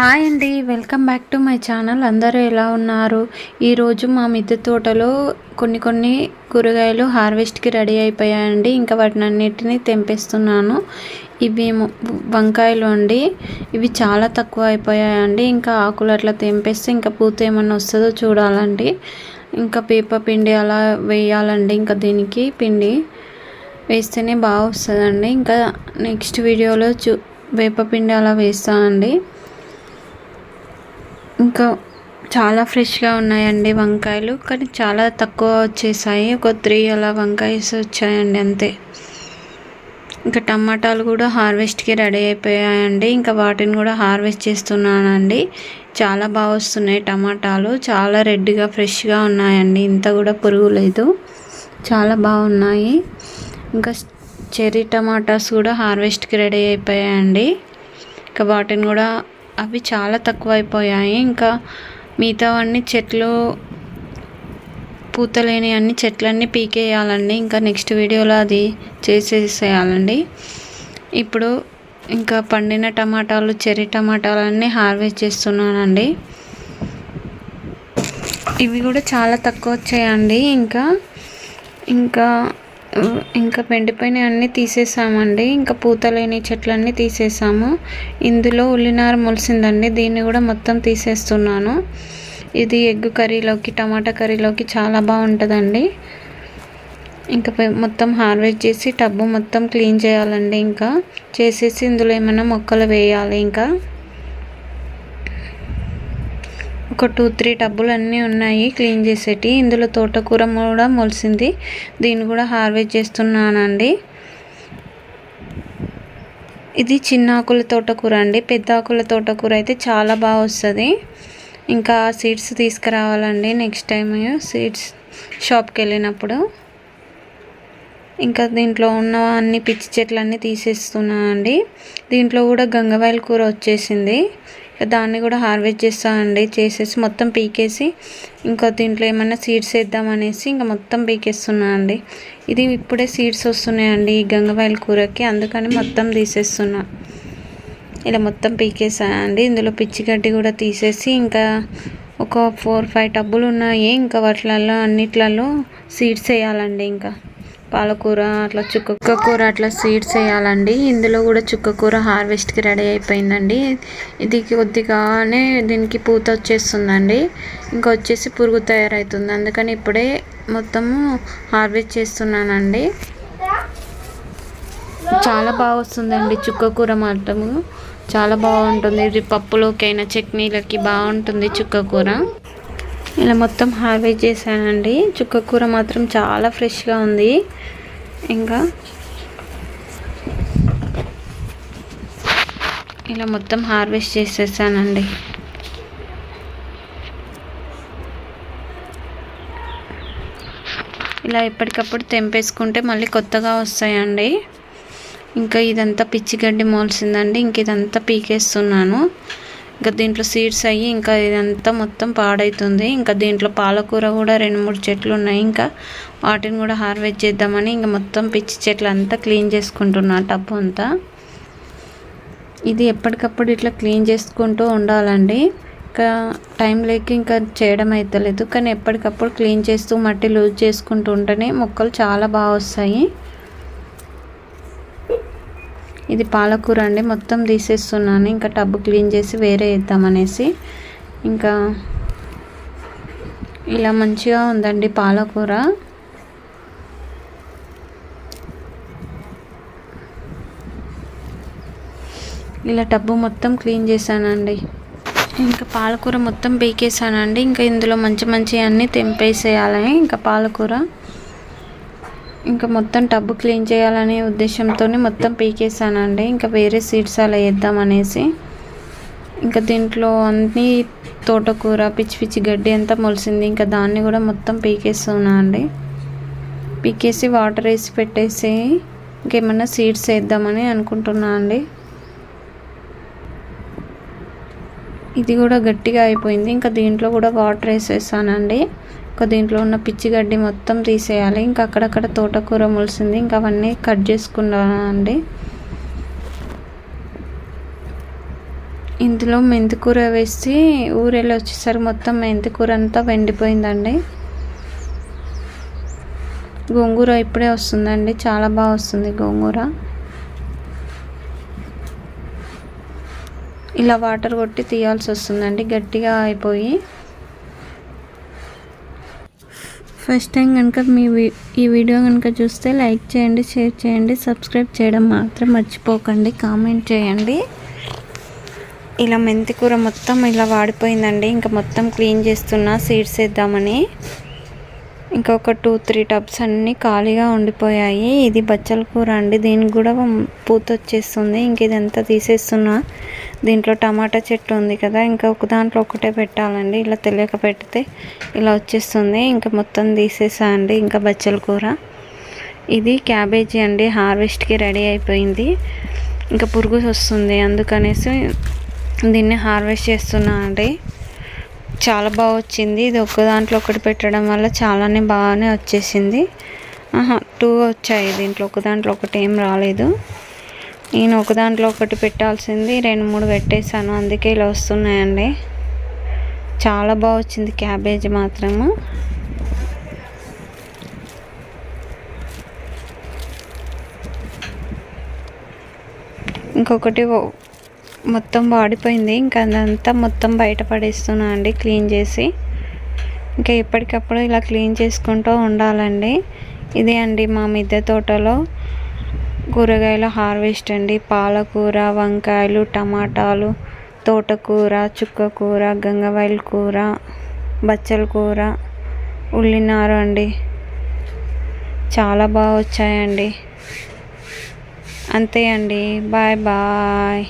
Hi అండి welcome back to my channel. అందరూ ఎలా ఉన్నారు? ఈరోజు మా మిద్దె తోటలో కొన్ని కొన్ని కూరగాయలు హార్వెస్ట్కి రెడీ అయిపోయాయండి. ఇంకా వాటిని అన్నిటిని తెంపేస్తున్నాను. ఇవి వంకాయలు అండి. ఇవి చాలా తక్కువ అయిపోయాయండి. ఇంకా ఆకులు అట్లా తెంపేస్తే ఇంకా పూత ఏమన్నా వస్తుందో చూడాలండి. ఇంకా పేపర్ పిండి అలా వేయాలండి. ఇంకా దీనికి పిండి వేస్తేనే బాగా వస్తుందండి. ఇంకా నెక్స్ట్ వీడియోలో చూ వేపపిండి అలా వేస్తానండి. ఇంకా చాలా ఫ్రెష్గా ఉన్నాయండి వంకాయలు కానీ చాలా తక్కువ వచ్చేసాయి. ఒక త్రీ అలా వంకాయస్ వచ్చాయండి అంతే. ఇంకా టమాటాలు కూడా హార్వెస్ట్కి రెడీ అయిపోయాయండి. ఇంకా వాటిని కూడా హార్వెస్ట్ చేస్తున్నానండి. చాలా బాగా వస్తున్నాయి టమాటాలు. చాలా రెడ్గా ఫ్రెష్గా ఉన్నాయండి. ఇంత కూడా పురుగు లేదు. చాలా బాగున్నాయి ఇంకా చెర్రీ టమాటాస్ కూడా హార్వెస్ట్కి రెడీ అయిపోయాయండి. ఇంకా వాటిని కూడా అవి చాలా తక్కువ అయిపోయాయి ఇంకా మిగతావన్నీ చెట్లు పూతలేని అన్ని చెట్లన్నీ పీకేయాలండి. ఇంకా నెక్స్ట్ వీడియోలో అది చేసేసేయాలండి. ఇప్పుడు ఇంకా పండిన టమాటాలు చెర్రీ టమాటాలన్నీ హార్వెస్ట్ చేస్తున్నానండి. ఇవి కూడా చాలా తక్కువ వచ్చాయండి. ఇంకా ఇంకా ఇంకా పెండిపోయిన అన్నీ తీసేసామండి. ఇంకా పూత లేని చెట్లన్నీ తీసేసాము. ఇందులో ఉల్లినార మొలిసిందండి. దీన్ని కూడా మొత్తం తీసేస్తున్నాను. ఇది ఎగ్ కర్రీలోకి టమాటా కర్రీలోకి చాలా బాగుంటుందండి. ఇంకా పె- మొత్తం హార్వెస్ట్ చేసి టబ్బు మొత్తం క్లీన్ చేయాలండి ఇంకా. చేసేసి ఇందులో ఏమైనా మొక్కలు వేయాలి ఇంకా. ఒక టూ త్రీ టబ్బులు అన్నీ ఉన్నాయి క్లీన్ చేసేటి. ఇందులో తోటకూర కూడా మొలిసింది. దీన్ని కూడా హార్వెస్ట్ చేస్తున్నానండి. ఇది చిన్న ఆకుల తోటకూర అండి. పెద్ద ఆకుల తోటకూర అయితే చాలా బాగా వస్తుంది. ఇంకా సీడ్స్ తీసుకురావాలండి నెక్స్ట్ టైం సీడ్స్ షాప్కి వెళ్ళినప్పుడు. ఇంకా దీంట్లో ఉన్న అన్ని పిచ్చి చెట్లన్నీ తీసేస్తున్నానండి. దీంట్లో కూడా గంగవాయల కూర వచ్చేసింది. దాన్ని కూడా హార్వెస్ట్ చేస్తానండి చేసేసి మొత్తం పీకేసి ఇంకా దీంట్లో ఏమైనా సీడ్స్ వేద్దామనేసి ఇంకా మొత్తం పీకేస్తున్నానండి ఇది ఇప్పుడే సీడ్స్ వస్తున్నాయండి ఈ గంగవాయల కూరకి. అందుకని మొత్తం తీసేస్తున్నా. ఇలా మొత్తం పీకేసానండి ఇందులో పిచ్చి గడ్డి కూడా తీసేసి ఇంకా ఒక ఫోర్ ఫైవ్ టబ్బులు ఉన్నాయి. ఇంకా వాటిలలో అన్నిట్లలో సీడ్స్ వేయాలండి ఇంకా. పాలకూర అట్లా చుక్క కూర అట్లా సీడ్స్ వేయాలండి. ఇందులో కూడా చుక్క కూర హార్వెస్ట్కి రెడీ అయిపోయిందండి. ఇది కొద్దిగానే దీనికి పూత వచ్చేస్తుందండి. ఇంకా వచ్చేసి పురుగు తయారవుతుంది అందుకని ఇప్పుడే మొత్తము హార్వెస్ట్ చేస్తున్నానండి. చాలా బాగా వస్తుందండి చుక్క కూర మాత్రము. చాలా బాగుంటుంది. ఇది పప్పులోకైనా చట్నీలకి బాగుంటుంది చుక్క కూర. ఇలా మొత్తం హార్వెస్ట్ చేశానండి. చుక్క కూర మాత్రం చాలా ఫ్రెష్గా ఉంది. ఇంకా ఇలా మొత్తం హార్వెస్ట్ చేసేసానండి. ఇలా ఎప్పటికప్పుడు తెంపేసుకుంటే మళ్ళీ కొత్తగా వస్తాయండి. ఇంకా ఇదంతా పిచ్చి గడ్డి మోల్సిందండి. ఇంక ఇదంతా పీకేస్తున్నాను. ఇంకా దీంట్లో సీడ్స్ అయ్యి ఇంకా ఇదంతా మొత్తం పాడవుతుంది ఇంకా దీంట్లో పాలకూర కూడా రెండు మూడు చెట్లు ఉన్నాయి. ఇంకా వాటిని కూడా హార్వెస్ట్ చేద్దామని ఇంకా మొత్తం పిచ్చి చెట్లు అంతా క్లీన్ చేసుకుంటున్నా టబ్బు అంతా. ఇది ఎప్పటికప్పుడు ఇట్లా క్లీన్ చేసుకుంటూ ఉండాలండి. ఇంకా టైం లేక ఇంకా చేయడం అవుతలేదు కానీ ఎప్పటికప్పుడు క్లీన్ చేస్తూ మట్టి లూజ్ చేసుకుంటూ ఉంటేనే మొక్కలు చాలా బాగా వస్తాయి. ఇది పాలకూర అండి. మొత్తం తీసేస్తున్నాను. ఇంకా టబ్బు క్లీన్ చేసి వేరే వేద్దామనేసి ఇంకా ఇలా మంచిగా ఉందండి పాలకూర. ఇలా టబ్బు మొత్తం క్లీన్ చేశానండి. ఇంకా పాలకూర మొత్తం పీకేసానండి ఇంకా ఇందులో మంచి మంచి అన్నీ తెంపేసేయాలని ఇంకా పాలకూర. ఇంకా మొత్తం టబ్బు క్లీన్ చేయాలనే ఉద్దేశంతో మొత్తం పీకేసానండి ఇంకా వేరే సీడ్స్ అలా వేద్దామనేసి ఇంకా దీంట్లో అన్ని తోటకూర పిచ్చి పిచ్చి గడ్డి అంతా మొలిసింది. ఇంకా దాన్ని కూడా మొత్తం పీకేస్తున్నా అండి పీకేసి వాటర్ వేసి పెట్టేసి ఇంకేమన్నా సీడ్స్ వేద్దామని అనుకుంటున్నా అండి ఇది కూడా గట్టిగా అయిపోయింది. ఇంకా దీంట్లో కూడా వాటర్ వేసేసానండి. ఇంకా దీంట్లో ఉన్న పిచ్చి గడ్డి మొత్తం తీసేయాలి. ఇంకా అక్కడక్కడ తోటకూర మొలిసింది. ఇంకా అవన్నీ కట్ చేసుకున్నానండి ఇందులో మెంతికూర వేసి ఊరెళ్ళి వచ్చేసరికి మొత్తం మెంతికూర అంతా వెండిపోయిందండి. గోంగూర ఇప్పుడే వస్తుందండి. చాలా బాగా వస్తుంది గోంగూర. ఇలా వాటర్ కొట్టి తీయాల్సి వస్తుందండి. గట్టిగా అయిపోయి. ఫస్ట్ టైం కనుక మీ ఈ వీడియో కనుక చూస్తే లైక్ చేయండి షేర్ చేయండి సబ్స్క్రైబ్ చేయడం మాత్రం మర్చిపోకండి కామెంట్ చేయండి. ఇలా మెంతి కూర మొత్తం ఇలా వాడిపోయిందండి. ఇంకా మొత్తం క్లీన్ చేస్తున్నా సీడ్స్ వేద్దామని. ఇంకా ఒక టూ త్రీ టబ్స్ అన్నీ ఖాళీగా ఉండిపోయాయి. ఇది బచ్చల కూర అండి. దీనికి కూడా పూత వచ్చేస్తుంది. ఇంక ఇదంతా తీసేస్తున్నా. దీంట్లో టమాటా చెట్టు ఉంది కదా ఇంకా ఒక దాంట్లో ఒకటే పెట్టాలండి. ఇలా తెలియక పెడితే ఇలా వచ్చేస్తుంది. ఇంకా మొత్తం తీసేసా అండి ఇంకా బచ్చల కూర. ఇది క్యాబేజీ అండి హార్వెస్ట్కి రెడీ అయిపోయింది. ఇంకా పురుగు వస్తుంది అందుకనేసి దీన్ని హార్వెస్ట్ చేస్తున్నా అండి. చాలా బాగా వచ్చింది. ఇది ఒక్క దాంట్లో ఒకటి పెట్టడం వల్ల చాలానే బాగానే వచ్చేసింది. టూ వచ్చాయి దీంట్లో. ఒక దాంట్లో ఒకటి ఏం రాలేదు. నేను ఒక దాంట్లో ఒకటి పెట్టాల్సింది రెండు మూడు పెట్టేశాను. అందుకే ఇలా వస్తున్నాయండి. చాలా బాగా వచ్చింది క్యాబేజ్ మాత్రము. ఇంకొకటి మొత్తం వాడిపోయింది. ఇంకా అదంతా మొత్తం బయట పడేస్తున్నా అండి క్లీన్ చేసి. ఇంకా ఎప్పటికప్పుడు ఇలా క్లీన్ చేసుకుంటూ ఉండాలండి. ఇదే అండి మా మిద్దె తోటలో. కూరగాయల హార్వెస్ట్ అండి. పాలకూర వంకాయలు టమాటాలు తోటకూర చుక్కకూర గంగవాయిల కూర బచ్చల కూర ఉల్లినారు అండి. చాలా బాగా వచ్చాయండి. అంతే అండి. Bye bye.